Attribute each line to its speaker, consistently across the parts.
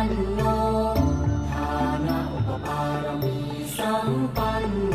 Speaker 1: panno, tana upaparam isang panno.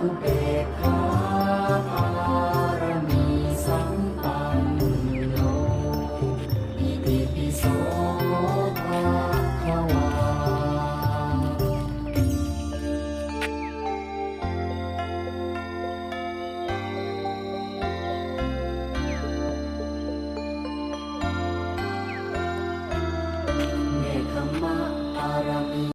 Speaker 1: อุเบกขาปารมีสัมปันโนอิติปิโสภะคะวาเนคขมะปารมี